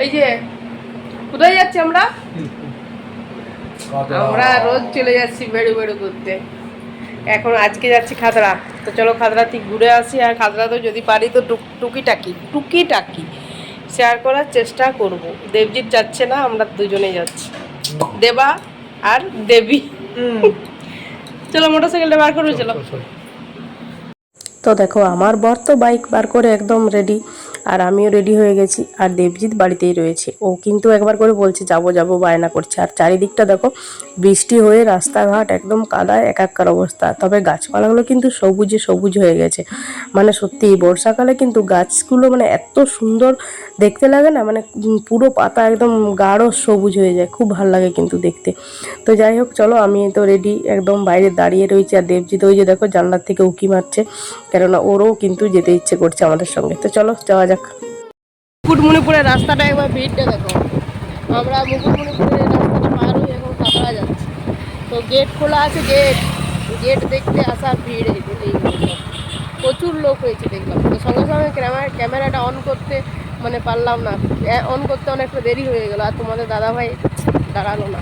এই যে কোথায় যাচ্ছি আমরা? আমরা রোজ চলে যাচ্ছি বেড়ু বেড়ু করতে এখন আজকে যাচ্ছি খাতড়া তো চলো খাতড়া থেকে ঘুরে আসি আর খাতড়া তো যদি পারি তো টুক টুকিটাকি টুকিটাকি শেয়ার করার চেষ্টা করব। দেবজিৎ যাচ্ছে না আমরা দুজনেই যাচ্ছি। দেবা আর দেবী। চলো মোটর মোটরসাইকেলটা বার করবে চলো তো দেখো আমার বর তো বাইক বার করে একদম রেডি আর আমিও রেডি হয়ে গেছি। আর দেবজিৎ বাড়িতেই রয়েছে। ও কিন্তু একবার করে বলছে, যাব যাব, বায়না করছে। আর চারিদিকটা দেখো, বৃষ্টি হয়ে রাস্তাঘাট একদম কাদায় একাকার অবস্থা। তবে গাছপালাগুলো কিন্তু সবুজে সবুজ হয়ে গেছে। মানে সত্যি বর্ষাকালে কিন্তু গাছগুলো মানে এত সুন্দর দেখতে লাগে না? মানে পুরো পাতা একদম গাঢ় সবুজ হয়ে যায়। খুব ভালো লাগে কিন্তু দেখতে। তো যাই হোক, চলো, আমি তো রেডি একদম বাইরে দাঁড়িয়ে রয়েছি। আর দেবজিৎ ওই যে দেখো, জানলার থেকে উকি মারছে। কেননা ওরও কিন্তু যেতে ইচ্ছে করছে আমাদের সঙ্গে। তো চলো, যাওয়া যাক। মুকুটমণিপুরের রাস্তাটা একবার ভিড়টা দেখো। আমরা মুকুটমণিপুরের রাস্তাটা পার হয়ে এখন কাতরা যাচ্ছি। তো গেট খোলা আছে গেট। গেট দেখতে আসা ভিড় এই প্রচুর লোক হয়েছে দেখলাম। তো সঙ্গে সঙ্গে ক্যামেরা ক্যামেরাটা অন করতে মানে পারলাম না। অন করতে অনেকটা দেরি হয়ে গেল আর তোমাদের দাদাভাই দাঁড়াল না।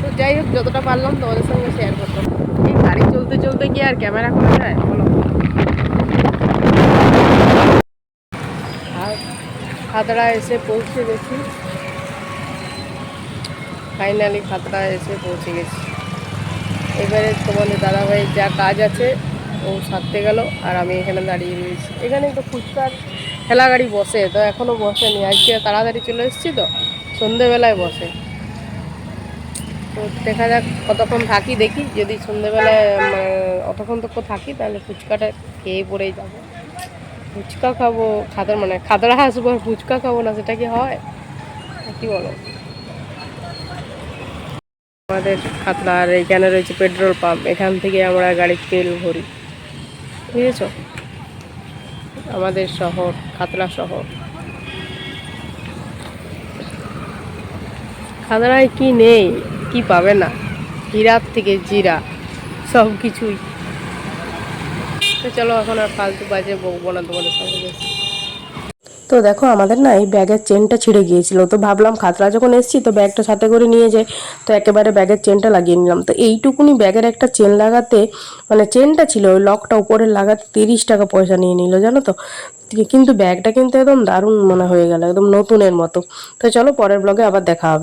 তো যাই হোক যতটা পারলাম তোমাদের সঙ্গে শেয়ার করলাম। এই গাড়ি চলতে চলতে কি আর ক্যামেরা করা যায়? বলো আর খাতড়া এসে পৌঁছে গেছি। ফাইনালি খাতড়া এসে পৌঁছে গেছি। এবারে তোমাদের দাদাভাই যা কাজ আছে, ও সারতে গেল আর আমি এখানে দাঁড়িয়ে রয়েছি। এখানে তো ফুচকার ঠেলা গাড়ি বসে, তো এখনও বসেনি। আজকে তাড়াতাড়ি চলে এসেছি তো, সন্ধেবেলায় বসে। তো দেখা যাক, কতক্ষণ থাকি দেখি। যদি সন্ধেবেলায় অতক্ষণ তো থাকি, তাহলে ফুচকাটা খেয়ে পড়েই যাব। ফুচকা খাব, খাদর মানে খাদরা আসব আর ফুচকা খাব না, সেটা কি হয়? কি বলো? আমাদের খাতড়ার এইখানে রয়েছে পেট্রোল পাম্প, এখান থেকে আমরা গাড়ির তেল ভরি। বুঝেছ? আমাদের শহর খাতড়া শহর। খাতড়ায় কি নেই, কি পাবে না? হীরার থেকে জিরা সব কিছুই তো চলো এখন আর ফালতু বাজে বকবো না তোমাদের সঙ্গে তো দেখো আমাদের না এই ব্যাগের চেনটা ছিঁড়ে গিয়েছিল, তো ভাবলাম খাতরা যখন এসেছি তো ব্যাগটা সাথে করে নিয়ে যাই, তো একেবারে ব্যাগের চেনটা লাগিয়ে নিলাম। তো এইটুকুনি ব্যাগের একটা চেন লাগাতে মানে চেনটা ছিল ওই লকটা উপরে লাগাতে তিরিশ টাকা পয়সা নিয়ে নিল, জানো তো? কিন্তু ব্যাগটা কিন্তু একদম দারুণ মনে হয়ে গেল, একদম নতুনের মতো। তো চলো পরের ব্লগে আবার দেখা হবে।